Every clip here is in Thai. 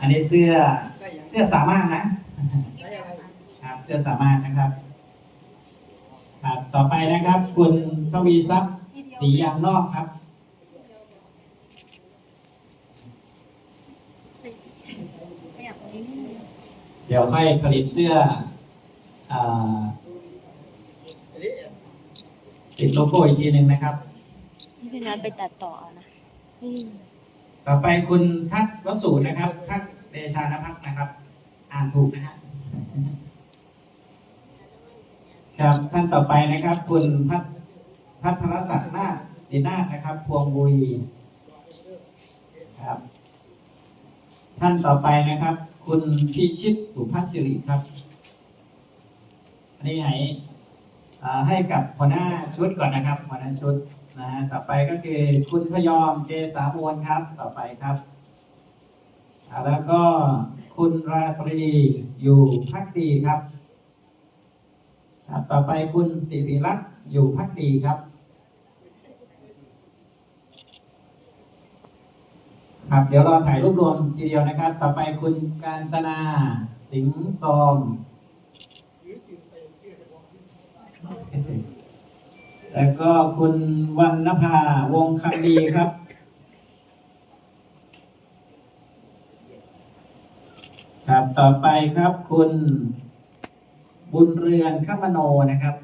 อันนี้เสื้อใส่ยังเสื้อสามารถนะใส่ยังครับ เสื้อสามารถนะครับครับต่อไปนะครับ คุณทวีทรัพย์สียางนอกครับขยับตรงนี้นิดนึงเดี๋ยวค่อยผลิตเสื้ออ่าอันนี้ติดโลโก้อีกทีหนึ่งนะครับ นี่พี่นัทไปตัดต่อเอานะอืม ต่อไปคุณทัศน์วสูรนะครับทัศน์เดชานพัฒน์นะครับ อ่านถูกนะฮะครับท่านต่อไปนะครับ คุณพัฒพัทรศักดิ์นาดีนาคนะครับ พวงบุรีครับ ท่านต่อไปนะครับ คุณพิชิตสุภัสสิริครับอันนี้ให้ให้กับหัวหน้าชุดก่อนนะครับหัวหน้าชุด นะฮะต่อไปก็คือคุณพยอมเกษามวลครับ ต่อไปครับ แล้วก็คุณราตรีอยู่พักดีครับครับต่อไปคุณสิริรัตน์อยู่พักดีครับ ครับ เดี๋ยวเราถ่ายรูปรวมทีเดียวนะครับ ต่อไปคุณการจนาสิงห์ซอม แล้วก็คุณวันนภาวงคำดีครับ ครับต่อไปครับคุณบุญเรือนขมโนนะครับ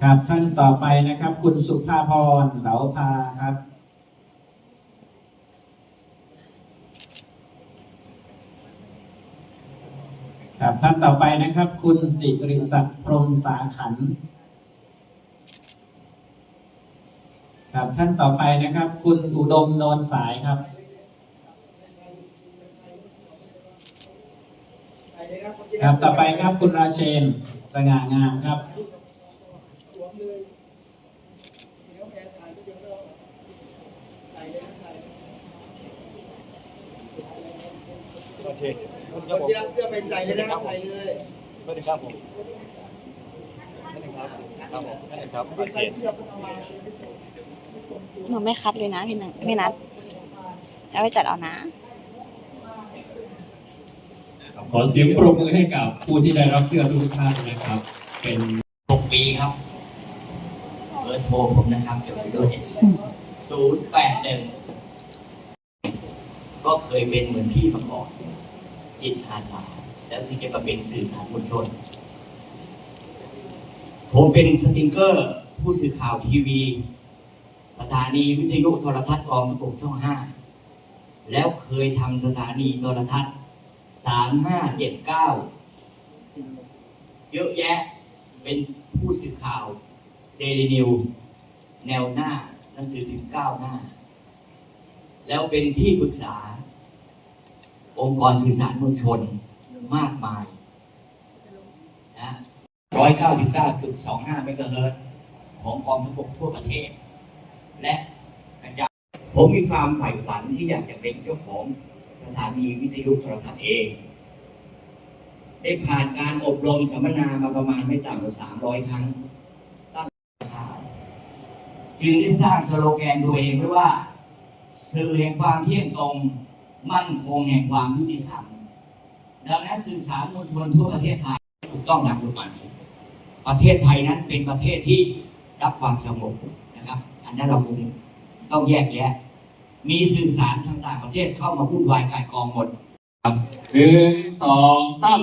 ครับท่านต่อไปนะครับ คุณสุภาพรเหลาพาครับ ครับท่านต่อไปนะครับ คุณสิริศักดิ์พรหมสาขันครับท่านต่อไปนะครับ คุณอุดมโนนสายครับใส่เลยครับครับต่อไปครับคุณราเชน สง่างามครับ สวมเลยเดี๋ยวแพ้ถ่ายก็เดี๋ยวเราใส่เลยนะใส่ โอเคขอบคุณคครันบผมที่รับเสื้อไปใส่เลยนะใส่เลยสวัสดีครับผมสวัสดีครับครับผมสวัสดีครับโอเคใส่เสื้อประมาณหนูไม่คัดเลยนะพี่นัทพี่นัทเอาไปตัดเอานะ ขอเสียงปรบมือให้กับผู้ที่ได้รับเสื้อทุกท่านนะครับ เป็นหกปีครับเบอร์โทรผมนะครับจดไว้ด้วยศูนย์แปดหนึ่ง ก็เคยเป็นเหมือนพี่มาก่อนจิตอาสา แล้วถึงจะมาเป็นสื่อสารมวลชน ผมเป็นสติงเกอร์ผู้สื่อข่าวทีวี สถานีวิทยุโทรทัศน์กองทัพบกช่องห้าแล้วเคยทำสถานีโทรทัศน์สามห้าเจ็ดเก้าเยอะแยะเป็นผู้สื่อข่าวเดลินิวแนวหน้าหนังสือพิมพ์ก้าวหน้า แล้วเป็นที่ปรึกษา องค์กรสื่อสารมวลชนมากมายนะร้อยเก้าสิบเก้าจุดสองห้าเมกะเฮิรตซ์ของกองทัพบกทั่วประเทศ และกระจายผมมีความใฝ่ฝันที่อยากจะเป็นเจ้าของสถานีวิทยุโทรทัศน์เอง ได้ผ่านการอบรมสัมมนามาประมาณไม่ต่ำกว่า300 ครั้งตั้งข่าวจึงได้สร้างสโลแกนตัวเองไว้ว่า สื่อแห่งความเที่ยงตรง มั่นคงแห่งความยุติธรรมดังนั้นสื่อสารมวลชนทั่วประเทศไทยถูกต้องตามกฎหมายประเทศไทยนั้นเป็นประเทศที่รับความสงบนะครับ อันนั้นเราคงต้องแยกแยะ มีสื่อสารทางต่างประเทศเข้ามาวุ่นวายกายกองหมดหนึ่งสองสาม